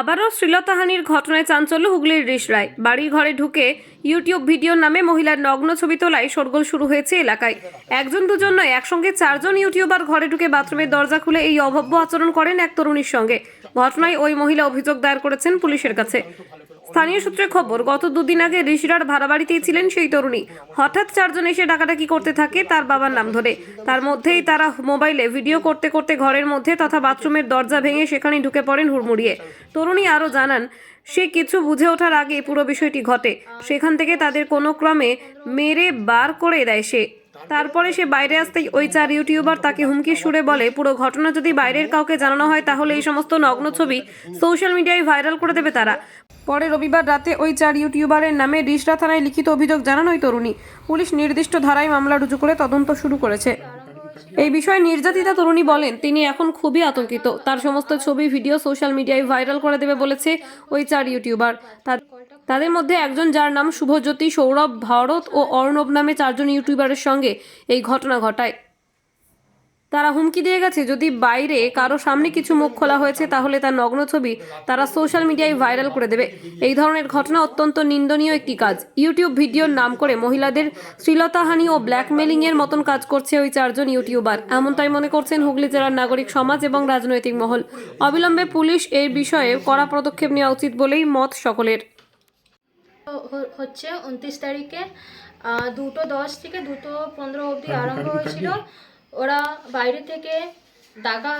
আবারও শ্লীলতাহানির ঘটনায় চাঞ্চল্য হুগলির রিসরায় বাড়ির ঘরে ঢুকে ইউটিউব ভিডিও নামে মহিলার নগ্ন ছবি তোলায় শোরগোল শুরু হয়েছে এলাকায়। একজন দুজন নয়, একসঙ্গে চারজন ইউটিউবার ঘরে ঢুকে বাথরুমের দরজা খুলে এই অভব্য আচরণ করেন এক তরুণীর সঙ্গে। ঘটনায় ওই মহিলা অভিযোগ দায়ের করেছেন পুলিশের কাছে। স্থানীয় সূত্রে খবর, গত দুদিন আগে ঋষিরার ভাড়া বাড়িতেই ছিলেন সেই তরুণী। হঠাৎ চারজন এসে ডাকাডাকি করতে থাকে তার বাবার নাম ধরে। তার মধ্যেই তারা মোবাইলে ভিডিও করতে করতে ঘরের মধ্যে তথা বাথরুমের দরজা ভেঙে সেখানে ঢুকে পড়েন হুড়মুড়িয়ে। তরুণী আরও জানান, সে কিছু বুঝে ওঠার আগে পুরো বিষয়টি ঘটে। সেখান থেকে তাদের কোনো ক্রমে মেরে বার করে দেয় সে। তারপরে সে বাইরে আসতেই ওই চার ইউটিউবার তাকে হুমকি সুরে বলে, পুরো ঘটনা যদি বাইরের কাউকে জানানো হয়, তাহলে এই সমস্ত নগ্ন ছবি সোশ্যাল মিডিয়ায় ভাইরাল করে দেবে তারা। পরে রবিবার রাতে ওই চার ইউটিউবারের নামে রিসরা থানায় লিখিত অভিযোগ জানান ওই তরুণী পুলিশ নির্দিষ্ট ধারায় মামলা রুজু করে তদন্ত শুরু করেছে। এই বিষয়ে নির্যাতিতা তরুণী বলেন, তিনি এখন খুবই আতঙ্কিত। তার সমস্ত ছবি, ভিডিও সোশ্যাল মিডিয়ায় ভাইরাল করে দেবে বলেছে ওই চার ইউটিউবার। তা- তাদের মধ্যে একজন যার নাম শুভজ্যোতি, সৌরভ ভারত ও অর্ণব নামে চারজন ইউটিউবারের সঙ্গে এই ঘটনা ঘটায়। তারা হুমকি দিয়ে গেছে, যদি বাইরে কারও সামনে কিছু মুখ খোলা হয়েছে, তাহলে তার নগ্ন ছবি তারা সোশ্যাল মিডিয়ায় ভাইরাল করে দেবে। এই ধরনের ঘটনা অত্যন্ত নিন্দনীয় একটি কাজ। ইউটিউব ভিডিওর নাম করে মহিলাদের শ্লীলতাহানি ও ব্ল্যাকমেলিং এর মতন কাজ করছে ওই চারজন ইউটিউবার। এমনটাই মনে করছেন হুগলি জেলার নাগরিক সমাজ এবং রাজনৈতিক মহল। অবিলম্বে পুলিশ এই বিষয়ে কড়া পদক্ষেপ নেওয়া উচিত বলেই মত সকলের। হচ্ছে উনত্রিশ তারিখে দুটো দশ থেকে দুটো পনেরো অবধি আরম্ভ হয়েছিল। ওরা বাইরে থেকে ডাকা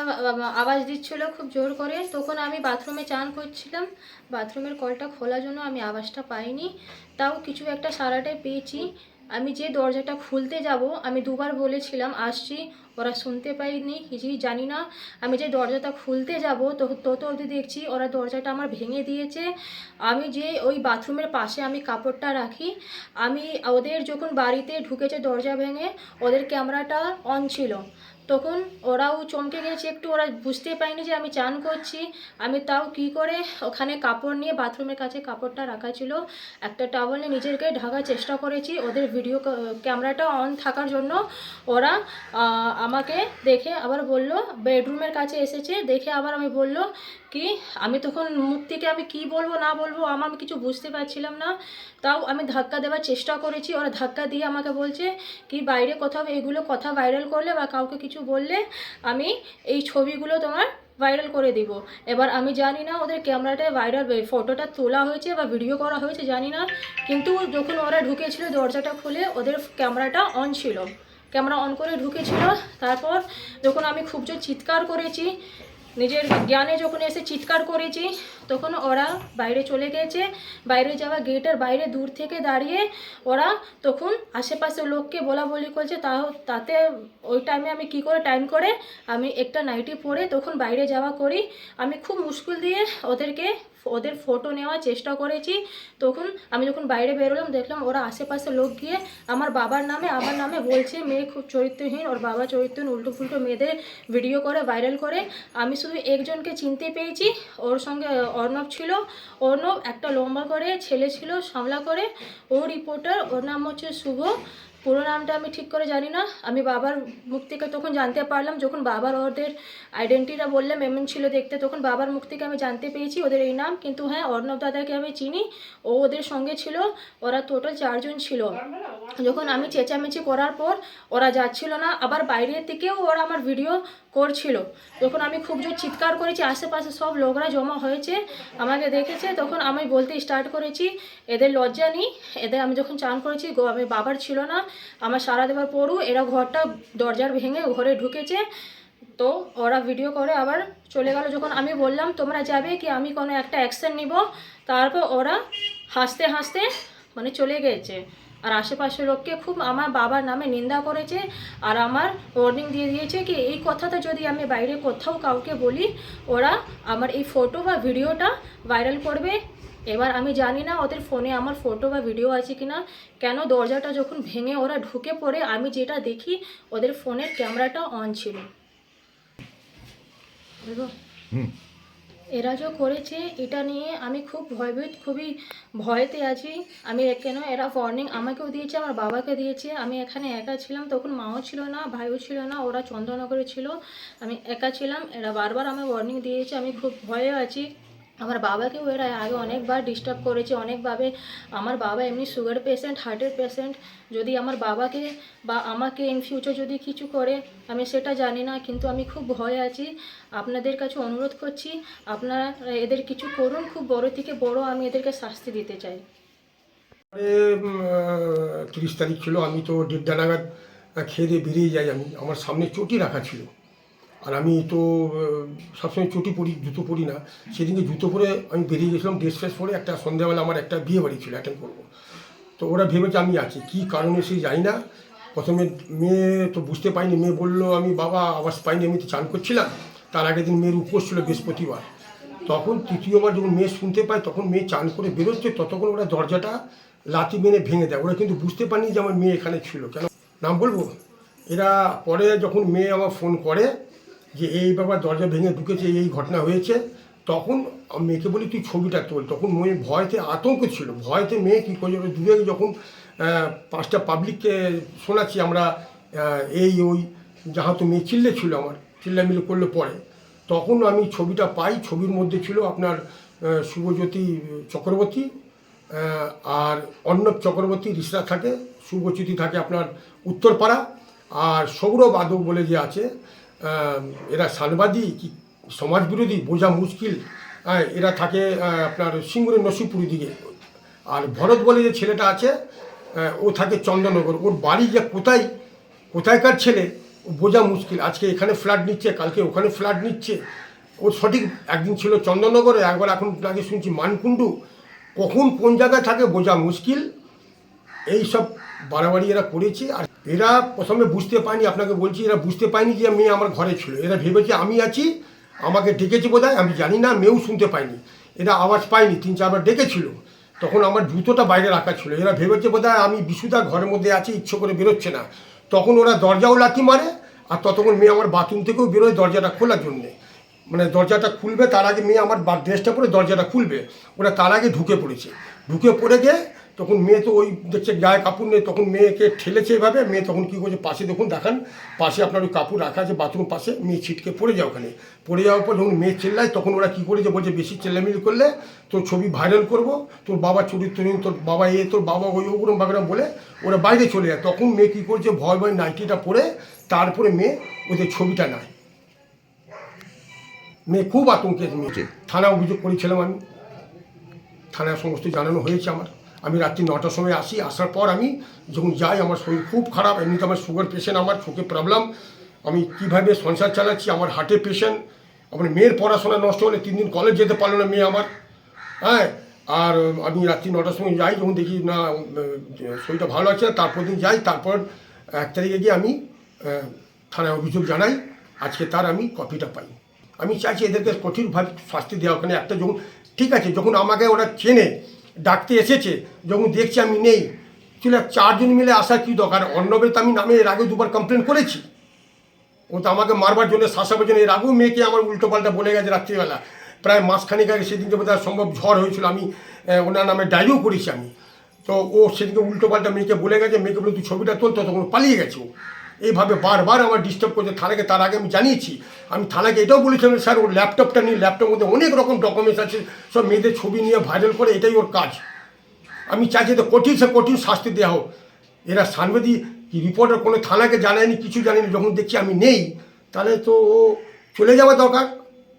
আওয়াজ দিচ্ছিল খুব জোর করে। তখন আমি বাথরুমে চান করছিলাম। বাথরুমের কলটা খোলার জন্য আমি আওয়াজটা পাইনি। তাও কিছু একটা সারাটাই পেয়েছি। আমি যে দরজাটা খুলতে যাব, আমি দুবার বলেছিলাম, আসছি, ওরা শুনতে পাইনি, কিছুই জানি না। আমি যে দরজাটা খুলতে যাব, তো তত অবধি দেখছি ওরা দরজাটা আমার ভেঙে দিয়েছে। আমি যে ওই বাথরুমের পাশে আমি কাপড়টা রাখি, আমি ওদের যখন বাড়িতে ঢুকেছে দরজা ভেঙে, ওদের ক্যামেরাটা অন ছিল। তখন ওরাও চমকে গেছে, একটু ওরা বুঝতে পায়নি যে আমি চান করছি। আমি তাও কি করে ওখানে কাপড় নিয়ে বাথরুমের কাছে কাপড়টা রাখা ছিল, একটা টাওয়াল নিয়ে নিজেকে ঢাকার চেষ্টা করেছি। ওদের ভিডিও ক্যামেরাটা অন থাকার জন্য ওরা আমাকে দেখে আবার বলল বেডরুমের কাছে এসেছে। দেখে আবার আমি বলল কি, আমি তখন মুখ থেকে আমি কি বলব, না বলব, আমার আমি কিছু বুঝতে পারছিলাম না। তাও আমি ধাক্কা দেওয়ার চেষ্টা করেছি। ওরা ধাক্কা দিয়ে আমাকে বলছে কি, বাইরে কোথাও এগুলো কথা ভাইরাল করলে বা কাউকে কিছু বললে আমি এই ছবিগুলো তোমার ভাইরাল করে দিব। এবার আমি জানি না ওদের ক্যামেরাটায় ভাইরাল ফটোটা তোলা হয়েছে বা ভিডিও করা হয়েছে, জানি না। কিন্তু যখন ওরা ঢুকেছিল দরজাটা খুলে, ওদের ক্যামেরাটা অন ছিল। ক্যামেরা অন করে ঢুকেছিল। তারপর যখন আমি খুব জোর চিৎকার করেছি নিজের জ্ঞানে যখন এসে চিৎকার করেছি, তখন ওরা বাইরে চলে গেছে। বাইরে যাওয়া গেটের বাইরে দূর থেকে দাঁড়িয়ে ওরা তখন আশেপাশে লোককে বলা বলি করছে, তা তাতে ওই টাইমে আমি কি করে টাইম করে, আমি একটা নাইটি পরে তখন বাইরে যাওয়া করি। আমি খুব মুশকিল দিয়ে ওদেরকে ওদের ফটো নেওয়ার চেষ্টা করেছি। তখন আমি যখন বাইরে বেরোলাম, দেখলাম ওরা আশেপাশে লোক গিয়ে আমার বাবার নামে, আমার নামে বলছে, মেয়ে খুব চরিত্রহীন, ওর বাবা চরিত্রহীন উল্টো ফুল্টো মেয়েদের ভিডিও করে ভাইরাল করে। আমি শুধু একজনকে চিনতে পেয়েছি, ওর সঙ্গে অর্ণব ছিল। অর্ণব একটা লম্বা করে ছেলে ছিল সামলা করে। ও রিপোর্টার ওর নাম হচ্ছে শুভ। পুরো নামটা আমি ঠিক করে জানি না। আমি বাবার মুখ থেকে তখন জানতে পারলাম, যখন বাবার ওদের আইডেন্টিটা বললাম এমন ছিল দেখতে, তখন বাবার মুখ থেকে আমি জানতে পেয়েছি ওদের এই নাম। কিন্তু হ্যাঁ অর্ণব দাদাকে আমি চিনি, ও ওদের সঙ্গে ছিল, ওরা টোটাল চারজন ছিল। যখন আমি চেঁচামেচি করার পর ওরা যাচ্ছিল না, আবার বাইরের থেকেও ওরা আমার ভিডিও করছিল। তখন আমি খুব জোর চিৎকার করেছি, আশেপাশে সব লোকরা জমা হয়েছে, আমাকে দেখেছে, তখন আমি বলতে স্টার্ট করেছি, এদের লজ্জা নেই, এদের আমি যখন চান করেছি আমি বাবার ছিল না, আমার সারা দেওয়ার পরও এরা ঘরটা দরজার ভেঙে ঘরে ঢুকেছে। তো ওরা ভিডিও করে আবার চলে গেল। যখন আমি বললাম, তোমরা যাবে কি? আমি কোনো একটা অ্যাকশন নিব। তারপর ওরা হাসতে হাসতে মানে চলে গেছে। আর আশেপাশের লোককে খুব আমার বাবার নামে নিন্দা করেছে আর আমার ওয়ার্নিং দিয়ে দিয়েছে কি, এই কথাটা যদি আমি বাইরে কোথাও কাউকে বলি, ওরা আমার এই ফটো বা ভিডিওটা ভাইরাল করবে। এবার আমি জানি না ওদের ফোনে আমার ফটো বা ভিডিও আছে কিনা। কেন দরজাটা যখন ভেঙে ওরা ঢুকে পড়ে, আমি যেটা দেখি ওদের ফোনের ক্যামেরাটা অন ছিল। এরা যে করেছে, এটা নিয়ে আমি খুব ভয়ভীত, খুবই ভয়তে আছি। আমি কেন এরা ওয়ার্নিং আমাকেও দিয়েছে, আমার বাবাকে দিয়েছে। আমি এখানে একা ছিলাম, তখন মাও ছিল না, ভাইও ছিল না, ওরা চন্দ্রনগরে ছিল। আমি একা ছিলাম, এরা বারবার আমার ওয়ার্নিং দিয়েছে, আমি খুব ভয়ে আছি। আমার বাবাকেও এরা আগে অনেকবার ডিস্টার্ব করেছে, অনেকভাবে। আমার বাবা এমনি সুগার পেশেন্ট হার্টের পেশেন্ট যদি আমার বাবাকে বা আমাকে ইন ফিউচার যদি কিছু করে, আমি সেটা জানি না, কিন্তু আমি খুব ভয় আছি। আপনাদের কাছে অনুরোধ করছি, আপনারা এদের কিছু করুন, খুব বড় থেকে বড় আমি এদেরকে শাস্তি দিতে চাই। তিরিশ তারিখ ছিল, আমি তো দেড়টা নাগাদ খেয়ে দিয়ে বেরিয়ে যাই আমি। আমার সামনে চটি রাখা ছিল। আর আমি তো সবসময় চটি পরি, জুতো পরি না। সেদিনকে জুতো পরে আমি বেরিয়ে গেছিলাম ড্রেস ফ্রেস পরে একটা সন্ধ্যাবেলা আমার একটা বিয়ে বাড়ি ছিল অ্যাটেন্ড করব। তো ওরা ভেবেছে আমি আছি, কী কারণে সে জানি না। প্রথমে মেয়ে তো বুঝতে পাইনি মেয়ে বলল, আমি বাবা, আওয়াজ পাইনি, আমি তো চান করছিলাম। তার আগের দিন মেয়ের উপোস ছিল বৃহস্পতিবার। তখন তৃতীয়বার যখন মেয়ে শুনতে পায়, তখন মেয়ে চান করে বেরোচ্ছে, ততক্ষণ ওরা দরজাটা লাথি মেরে ভেঙে দেয়। ওরা কিন্তু বুঝতে পারেনি যে আমার মেয়ে এখানে ছিল। কেন? নাম বলব? এরা পরে যখন মেয়ে আমার ফোন করে যে এই ব্যাপার দরজা ভেঙে ঢুকেছে, এই ঘটনা হয়েছে, তখন মেয়েকে বলি, তুই ছবিটা তোল। তখন মেয়ে ভয়তে আতঙ্ক ছিল। ভয়তে মেয়ে কী করে দূরে যখন পাঁচটা পাবলিককে শোনাচ্ছি আমরা এই ওই যাহা তো মেয়ে চিল্লে ছিল আমার, চিল্লামিল্লি করলে পরে, তখন আমি ছবিটা পাই। ছবির মধ্যে ছিল আপনার শুভজ্যোতি চক্রবর্তী আর অর্ণব চক্রবর্তী রিসরা থাকে, শুভজ্যোতি থাকে আপনার উত্তরপাড়া, আর সৌরভ আদব বলে যে আছে এরা সাংবাদিক কি সমাজবিরোধী, বোঝা মুশকিল। এরা থাকে আপনার সিঙ্গুরের নসিপুরি দিকে। আর ভরত বলে যে ছেলেটা আছে ও থাকে চন্দননগর ওর বাড়ি যে কোথায়, কোথায়কার ছেলে, ও বোঝা মুশকিল। আজকে এখানে ফ্ল্যাট নিচ্ছে, কালকে ওখানে ফ্ল্যাট নিচ্ছে। ওর সঠিক একদিন ছিল চন্দননগরে একবার এখন আগে শুনছি মানকুণ্ডু। কখন কোন জায়গায় থাকে, বোঝা মুশকিল। এই সব বাড়াবাড়ি এরা করেছে আর এরা প্রথমে বুঝতে পায়নি আপনাকে বলছি, এরা বুঝতে পায়নি যে মেয়ে আমার ঘরে ছিল। এরা ভেবেছে আমি আছি, আমাকে ডেকেছে বোধ আমি জানি না, মেয়েও শুনতে পাইনি এরা আওয়াজ পায়নি, তিন চারবার ডেকেছিল। তখন আমার জুতোটা বাইরে রাখা ছিল। এরা ভেবেছে বোধ আমি বিশুদা ঘরের মধ্যে আছি, ইচ্ছে করে বেরোচ্ছে না। তখন ওরা দরজাও লাথি মারে, আর ততক্ষণ মেয়ে আমার বাথরুম থেকেও বেরোয় দরজাটা খোলার জন্যে। মানে দরজাটা খুলবে, তার আগে মেয়ে আমার ড্রেসটা পরে দরজাটা খুলবে। ওরা তার আগে ঢুকে পড়েছে। ঢুকে পড়ে গিয়ে তখন মেয়ে তো ওই দেখছে গায়ে কাপড় নেই তখন মেয়েকে ঠেলেছে এভাবে মেয়ে তখন কী করছে পাশে দেখুন দেখান পাশে আপনার ওই কাপড় রাখা আছে বাথরুম পাশে মেয়ে ছিটকে পড়ে যায় ওখানে। পড়ে যাওয়ার পর যখন মেয়ে চেল্লায় তখন ওরা কী করেছে বলছে বেশি চেল্লামিলি করলে তোর ছবি ভাইরাল করব তোর বাবা চরিত্রহীন তোর বাবা এ তোর বাবা ওই ওগুলো বাগরা বলে ওরা বাইরে চলে যায়। তখন মেয়ে কী করছে ভয় ভয় নাইটিটা পরে তারপরে মেয়ে ওদের ছবিটা নেয়। মেয়ে খুব আতঙ্কের মেয়ে থানা অভিযোগ করেছিলাম আমি। থানায় সমস্ত জানানো হয়েছে আমার। আমি রাত্রি নটার সময় আসি, আসার পর আমি যখন যাই, আমার শরীর খুব খারাপ, এমনিতে আমার সুগার পেশেন্ট আমার চোখে প্রবলেম আমি কীভাবে সংসার চালাচ্ছি, আমার হার্টের পেশেন্ট আমার মেয়ের পড়াশোনা নষ্ট হলে তিন দিন কলেজ যেতে পারল না মেয়ে আমার। হ্যাঁ আর আমি রাত্রি নটার সময় যাই, যখন দেখি না শরীরটা ভালো আছে, তারপর দিন যাই, তারপর এক তারিখে গিয়ে আমি থানায় অভিযোগ জানাই, আজকে তার আমি কপিটা পাই। আমি চাইছি এদেরকে কঠিনভাবে শাস্তি দেওয়া, ওখানে একটা যখন, ঠিক আছে, যখন আমাকে ওরা চেনে ডাকতে এসেছে, যখন দেখছি আমি নেই চলে চারজন মিলে আসার কী দরকার? অন্নবের তো আমি নামে এর আগে দুবার কমপ্লেন করেছি। ও তো আমাকে মারবার জন্য শাসাবার জন্য এর আগেও মেয়েকে আমার উল্টো পাল্টা বলে গেছে রাত্রিবেলা। প্রায় মাসখানেক আগে সেদিনকে বোধহয় সম্ভব ঝড় হয়েছিল, আমি ওনার নামে ডায়েরিও করেছি আমি। তো ও সেদিনকে উল্টো পাল্টা মেয়েকে বলে গেছে, মেয়েকে বলে, তুই ছবিটা তোল। তখন পালিয়ে গেছে ও। এইভাবে বারবার আমার ডিস্টার্ব করছে থানাকে, তার আগে আমি জানিয়েছি। আমি থানাকে এটাও বলেছিলাম স্যার, ওর ল্যাপটপটা নিয়ে ল্যাপটপের মধ্যে অনেক রকম ডকুমেন্টস আছে, সব মেয়েদের ছবি নিয়ে ভাইরাল করে, এটাই ওর কাজ। আমি চাইছি তো কঠিন সে কঠিন শাস্তি দেওয়া হোক। এরা সাংবাদিক রিপোর্টার কোনো থানাকে জানায়নি, কিছু জানেনি যখন দেখছি আমি নেই, তাহলে তো ও চলে যাওয়া দরকার।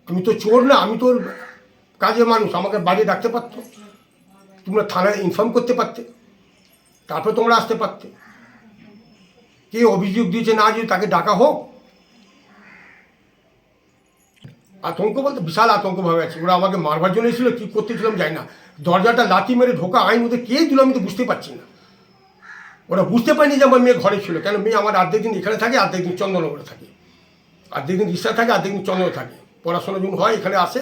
আমি তো চোর না, আমি তো কাজের মানুষ, আমাকে বাড়ি ডাকতে পারতো। তোমরা থানায় ইনফর্ম করতে পারতে, তারপরে তোমরা আসতে পারতে। কে অভিযোগ দিয়েছে না দিয়ে তাকে ডাকা হোক? আতঙ্ক বলতে বিশাল আতঙ্কভাবে আছে। ওরা আমাকে মারবার জন্য এসেছিল, কী করতেছিলাম জানি না। দরজাটা লাথি মেরে ঢোকা আইন ওদের কে দিল আমি তো বুঝতে পারছি না। ওরা বুঝতে পারিনি যে আমার মেয়ে ঘরে ছিল। কেন মেয়ে আমার অর্ধেক দিন এখানে থাকে, আর্ধেক দিন চন্দননগরে থাকে। আর্ধেক দিন রিক্সা থাকে, আর্ধেক দিন চন্দনে থাকে। পড়াশোনা যখন হয়, এখানে আসে।